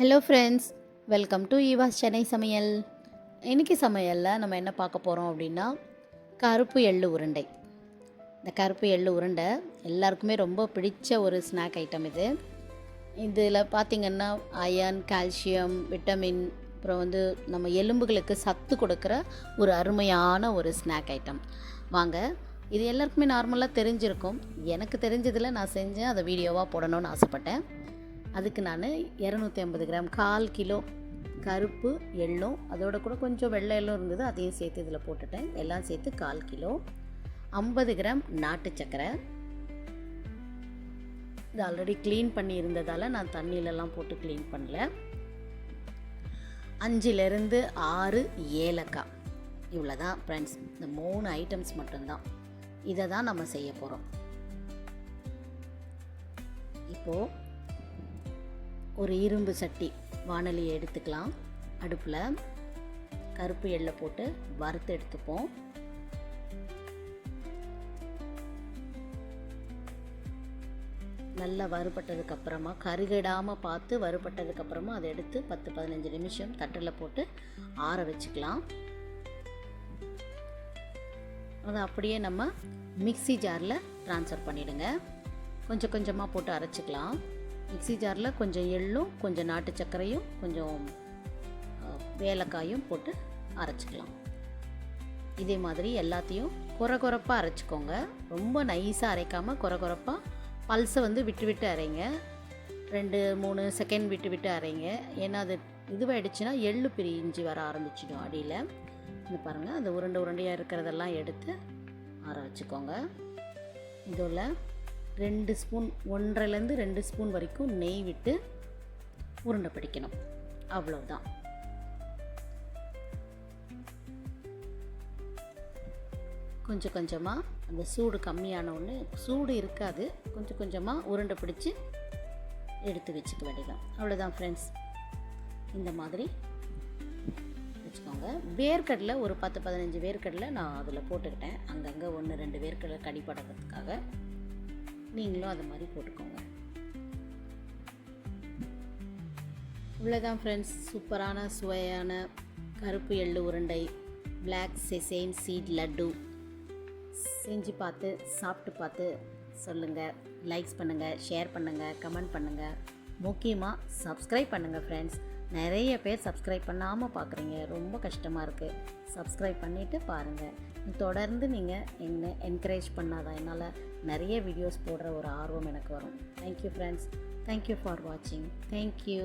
Hello friends welcome to Eva's Chennai சமையல் இன்றைக்கி சமையலில் நம்ம என்ன பார்க்க போகிறோம் அப்படின்னா கருப்பு எள்ளு உருண்டை. இந்த கருப்பு எள்ளு உருண்டை எல்லாருக்குமே ரொம்ப பிடிச்ச ஒரு ஸ்நாக் ஐட்டம் இது. இதில் பார்த்திங்கன்னா அயன் கால்சியம் விட்டமின் அப்புறம் வந்து நம்ம எலும்புகளுக்கு சத்து கொடுக்குற ஒரு அருமையான ஒரு ஸ்நாக் ஐட்டம் வாங்க இது எல்லாருக்குமே நார்மலாக தெரிஞ்சிருக்கும். எனக்கு தெரிஞ்சதில் நான் செஞ்சேன் அதை வீடியோவாக போடணும்னு ஆசைப்பட்டேன். அதுக்கு நான் இரநூத்தி ஐம்பது கிராம் கால் கிலோ கருப்பு எள்ளும் அதோட கூட கொஞ்சம் வெள்ளை எள்ளும் இருந்தது அதையும் சேர்த்து இதில் போட்டுட்டேன். எல்லாம் சேர்த்து கால் கிலோ. ஐம்பது கிராம் நாட்டு சர்க்கரை இது ஆல்ரெடி க்ளீன் பண்ணி இருந்ததால் நான் தண்ணியிலலாம் போட்டு க்ளீன் பண்ணல. அஞ்சுலேருந்து ஆறு ஏலக்காய். இவ்வளோ தான் ஃப்ரெண்ட்ஸ் இந்த மூணு ஐட்டம்ஸ் மட்டும்தான். இதை தான் நம்ம செய்ய போகிறோம் இப்போது ஒரு இரும்பு சட்டி வானலியை எடுத்துக்கலாம். அடுப்பில் கருப்பு எள்ளை போட்டு வறுத்து எடுத்துப்போம். நல்லா வறுபட்டதுக்கு அப்புறமா கருகிடாமல் பார்த்து வறுபட்டதுக்கு அப்புறமா அதை எடுத்து பத்து பதினஞ்சு நிமிஷம் தட்டில் போட்டு ஆற வச்சுக்கலாம். அதை அப்படியே நம்ம மிக்ஸி ஜாரில் ட்ரான்ஸ்ஃபர் பண்ணிவிடுங்க கொஞ்சம் கொஞ்சமாக போட்டு அரைச்சிக்கலாம். மிக்ஸி ஜாரில் கொஞ்சம் எள்ளும் கொஞ்சம் நாட்டு சர்க்கரையும் கொஞ்சம் அஹ், ஏலக்காயும் போட்டு அரைச்சிக்கலாம். இதே மாதிரி எல்லாத்தையும் குறை குறைப்பாக அரைச்சிக்கோங்க. ரொம்ப நைஸாக அரைக்காமல் குறை குறைப்பாக பல்ஸை வந்து விட்டு விட்டு அரைங்க. ரெண்டு மூணு செகண்ட் விட்டு விட்டு அரைங்க. ஏன்னா அது இதுவாகிடுச்சுன்னா எள்ளு பிரிஞ்சு வர ஆரம்பிச்சிடும் அடியில். இந்த பாருங்கள் அந்த உருண்டை உருண்டையாக இருக்கிறதெல்லாம் எடுத்து ஆற வச்சுக்கோங்க. இதில் ரெண்டு ஸ்பூன் ஒன்றரைலேருந்து ரெண்டு ஸ்பூன் வரைக்கும் நெய் விட்டு உருண்டை பிடிக்கணும். அவ்வளோதான் கொஞ்சம் கொஞ்சமாக அந்த சூடு கம்மியான ஒன்று சூடு இருக்காது கொஞ்சம் கொஞ்சமாக உருண்டை பிடிச்சி எடுத்து வச்சுக்க வேண்டியதான் அவ்வளோதான் ஃப்ரெண்ட்ஸ் இந்த மாதிரி வச்சுக்கோங்க. வேர்க்கடலை ஒரு பத்து பதினஞ்சு வேர்க்கடலை நான் அதில் போட்டுக்கிட்டேன். அங்கங்கே ஒன்று ரெண்டு வேர்க்கடலை கடிப்படுறதுக்காக நீங்களும் அது மாதிரி போட்டுக்கோங்க. இவ்வளோதான் ஃப்ரெண்ட்ஸ் சூப்பரான சுவையான கருப்பு எள்ளு உருண்டை பிளாக் செசேம் சீட் லட்டு. செஞ்சு பார்த்து சாப்பிட்டு பார்த்து சொல்லுங்கள் லைக்ஸ் பண்ணுங்கள் ஷேர் பண்ணுங்கள் கமெண்ட் பண்ணுங்கள் முக்கியமாக சப்ஸ்கிரைப் பண்ணுங்கள் ஃப்ரெண்ட்ஸ் நிறைய பேர் சப்ஸ்கிரைப் பண்ணாமல் பார்க்குறீங்க ரொம்ப கஷ்டமாக இருக்குது சப்ஸ்கிரைப் பண்ணிவிட்டு பாருங்கள் தொடர்ந்து நீங்கள் என்ன என்கரேஜ் பண்ணாதான் என்னால் நிறைய வீடியோஸ் போடுற ஒரு ஆர்வம் எனக்கு வரும். Thank you friends thank you for வாட்சிங் தேங்க்யூ